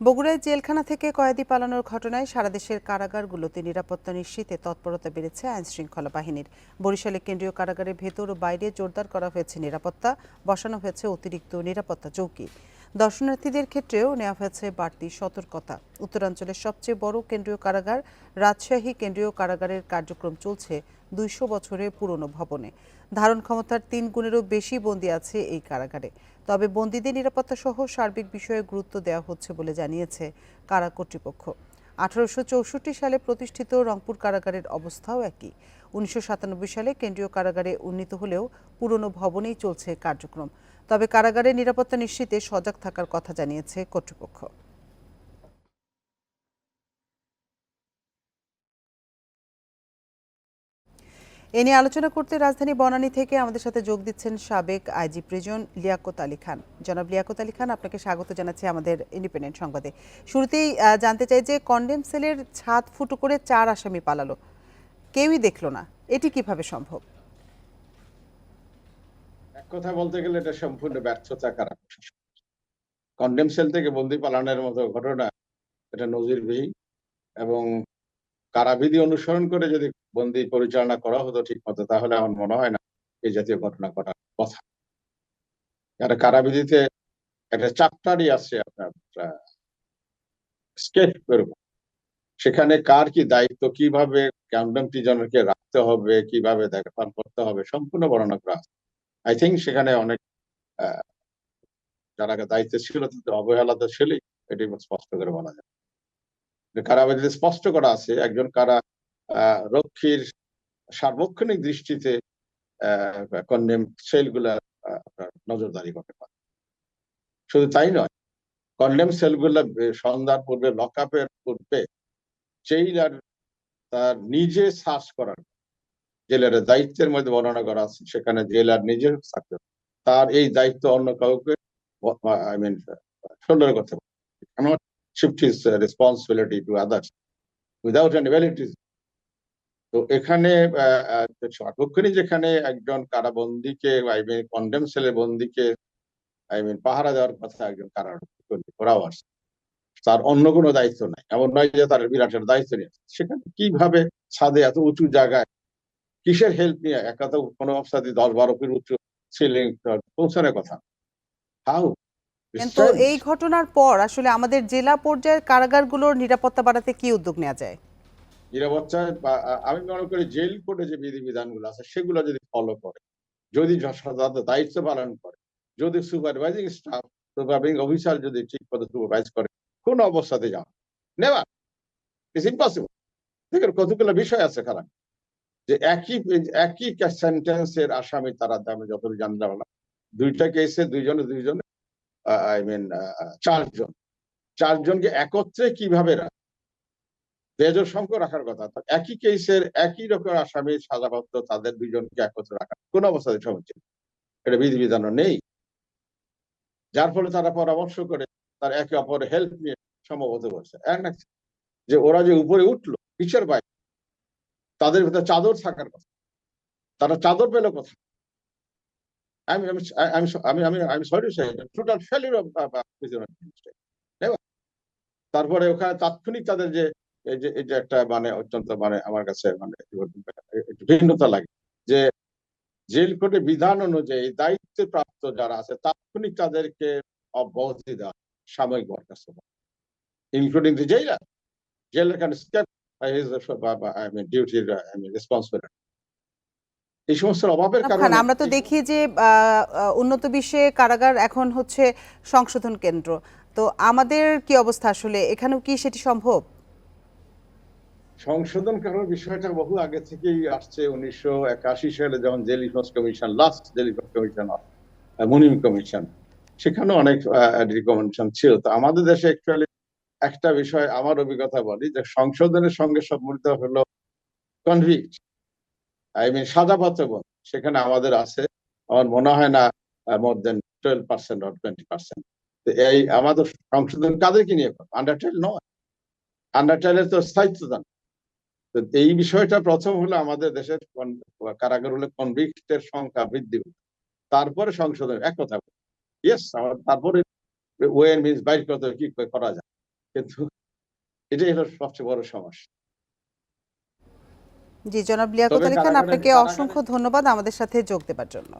বগুড়ায় জেলখানা থেকে কয়েদি পালানোর ঘটনায় সারা দেশের কারাগারগুলোতে নিরাপত্তা নিশ্চিতে তৎপরতা বেড়েছে আইন শৃঙ্খলা বাহিনীর। বরিশালে কেন্দ্রীয় কারাগারের ভেতর ও বাইরে জোরদার করা হয়েছে নিরাপত্তা, বসানো হয়েছে অতিরিক্ত নিরাপত্তা চৌকি। দর্শনার্থীদের ক্ষেত্রেও নেওয়া হয়েছে বাড়তি সতর্কতা। উত্তরাঞ্চলের সবচেয়ে বড় কেন্দ্রীয় কারাগার, রাজশাহী কেন্দ্রীয় কারাগারের কার্যক্রম চলছে দুইশো বছরের পুরনো ভবনে। ধারণ ক্ষমতার তিন গুণেরও বেশি বন্দি আছে এই কারাগারে। তবে বন্দীদের নিরাপত্তা সহ সার্বিক বিষয়ে গুরুত্ব দেওয়া হচ্ছে বলে জানিয়েছে কারা কর্তৃপক্ষ। আঠারোশো চৌষট্টি সালে প্রতিষ্ঠিত রংপুর কারাগারের অবস্থাও একই। উনিশশো সাতানব্বই সালে কেন্দ্রীয় কারাগারে উন্নীত হলেও পুরনো ভবনেই চলছে কার্যক্রম। তবে কারাগারের নিরাপত্তা নিশ্চিতে সজাগ থাকার কথা জানিয়েছে কর্তৃপক্ষ। এ নিয়ে আলোচনা করতে রাজধানী বনানী থেকে আমাদের সাথে যোগ দিচ্ছেন সাবেক আইজি প্রিজন লিয়াকত আলী খান। জনাব লিয়াকত আলী খান, আপনাকে স্বাগত জানাচ্ছি আমাদের ইন্ডিপেন্ডেন্ট সংবাদে। শুরুতেই জানতে চাই যে কন্ডেম সেলের ছাদ ফুটো করে চার আসামি পালালো। কেউই দেখল না। এটি কীভাবে সম্ভব? কথা বলতে গেলে এটা সম্পূর্ণ ব্যর্থতা কারা কন্ডেম সেল থেকে বন্দি পালানোর মতো ঘটনা, এটা নজিরবিহীন এবং কারাবিধি অনুসরণ করে যদি বন্দি পরিচালনা করা হতো ঠিক মতো তাহলে আমার মনে হয় না এই জাতীয় ঘটনা ঘটার কথা। কারাবিধিতে একটা চাপ্টারই আছে আপনার স্কেচ করব সেখানে কার কি দায়িত্ব, কীভাবে কন্ডেমটি জনকে রাখতে হবে, কীভাবে দেখাশোনা করতে হবে, সম্পূর্ণ বর্ণনা করা আই থিঙ্ক সেখানে অনেক যারা দায়িত্বে ছিল, তাদের অবহেলা তো ছিলই, এটি স্পষ্ট করে বলা যায়। যে কারাবাদীতে স্পষ্ট করা আছে, একজন কারা রক্ষীর সার্বক্ষণিক দৃষ্টিতে কন্ডেম সেলগুলা আপনার নজরদারি করতে পারে। শুধু তাই নয় কন্ডেম সেলগুলা সন্ধ্যার পূর্বে লক আপের পূর্বে জেইলার তার নিজে সার্চ করার জেলারের দায়িত্বের মধ্যে বর্ণনা করা আছে, সেখানে জেলার নিজের থাকতে তার এই দায়িত্ব অন্য কাউকে আই মিন শোল্ডার করতে পারে। Shift his uh, responsibility to others without any validity তো এখানে সার্বক্ষণিক যেখানে একজন কারাবন্দীকে আই মিন কন্ডেম সেলের বন্দীকে আই মিন পাহারা দেওয়ার কথা একজন কারা করাও আসে তার অন্য কোনো দায়িত্ব নাই। এমন নয় যে তার বিরাট একটা দায়িত্ব নিয়ে। সেখানে কীভাবে ছাদে এত উঁচু জায়গায় কিসের হেল্প নিয়ে একা তো কোনো অবস্থাতে দশ বারো ফিট উঁচু সিলিং পৌঁছানোর কথা? হাউ কিন্তু এই ঘটনার পর আসলে আমাদের জেলা পর্যায়ের কারাগারগুলোর নিরাপত্তা বাড়াতে কি উদ্যোগ নেওয়া যায়? নিরাপত্তা আমি মনে করি জেল কোর্টে যে বিধিবিধানগুলো আছে সেগুলো যদি ফলো করে যদি যথাযথ দায়িত্ব পালন করে যদি সুপারভাইজিং স্টাফ সুপারভাইজিং অফিসার যদি ঠিক মতো সুপারভাইজ করে কোন অবস্থাতে যাও নেওয়া ইটস ইম্পসিবল দেখেন কতগুলো বিষয় আছে খারাপ। যে একই একই সেন্টেন্সের আসামি তারা আমি যতদূর জানতে পারলাম দুইটা কেসে দুইজনে দুইজনে আই মিন চারজন। চারজনকে একত্রে কীভাবে বেজর সংখ্যক রাখার কথা। একই কেসের একই রকম আসামি সাজাপ্রাপ্ত তাদের একত্রে কোন অবস্থাতে সমীচীন এটা নেই। যার ফলে তারা পরামর্শ করে তার একে অপরের হেল্প নিয়ে সম্ভবত করছে। যে ওরা যে উপরে উঠল কিসের বাইরে, তাদের ভিতরে চাদর থাকার কথা। তারা চাদর পেল কোথায় আমি আমি সরি টোটাল ফেলিউর অফ তারপরে ওখানে তাৎক্ষণিক তাদের যে, এই যে একটা মানে অত্যন্ত মানে আমার কাছে মানে ভিন্নতা লাগে, যে জেল কোর্টে বিধান অনুযায়ী দায়িত্বে প্রাপ্ত যারা আছে তাৎক্ষণিক তাদেরকে অব্যাহতি দেওয়া, সাময়িক বরখাস্ত ইনক্লুডিং দি জেলার জেলার মিন ডিউটির আই মিন রেসপন্সিবিলিটি এই সমস্ত অভাবের কারণে আমরা তো দেখি যে উন্নত বিশ্বে কারাগার এখন হচ্ছে সংশোধন কেন্দ্র। তো আমাদের কি অবস্থা আসলে? এখানেও কি সেটি সম্ভব? সংশোধন করার বিষয়টা বহু আগে থেকেই আসছে। উনিশশো একাশি সালে যখন jail reforms commission last jail reforms commission Munim commission সেখানে অনেক রিকমেন্ডেশন ছিল। তো আমাদের দেশে অ্যাকচুয়ালি একটা বিষয় আমার অভিজ্ঞতা বলি যে সংশোধনের সঙ্গে সম্মিলিত হলো কনভিক্ট আই মিন সাজাপ্রাপ্ত বন সেখানে আমাদের আছে। আমার মনে হয় না more than twelve percent or twenty percent এই আমাদের সংশোধন কাদেরকে নিয়ে আন্ডারটেল নয়। আন্ডারটেলের তো স্থায়িত্ব দান। তো এই বিষয়টা প্রথম হলো আমাদের দেশের কারাগার হলে কনভিক্টের সংখ্যা বৃদ্ধি। তারপরে সংশোধন, এক কথা ইয়েস তারপরে ওয়ে মিনস বাইর করতে কি করা যায়? কিন্তু এটাই হলো সবচেয়ে বড় সমস্যা। জি জনাব লিয়াকত আলী খান আপনাকে অসংখ্য ধন্যবাদ আমাদের সাথে যোগ দেবার জন্য।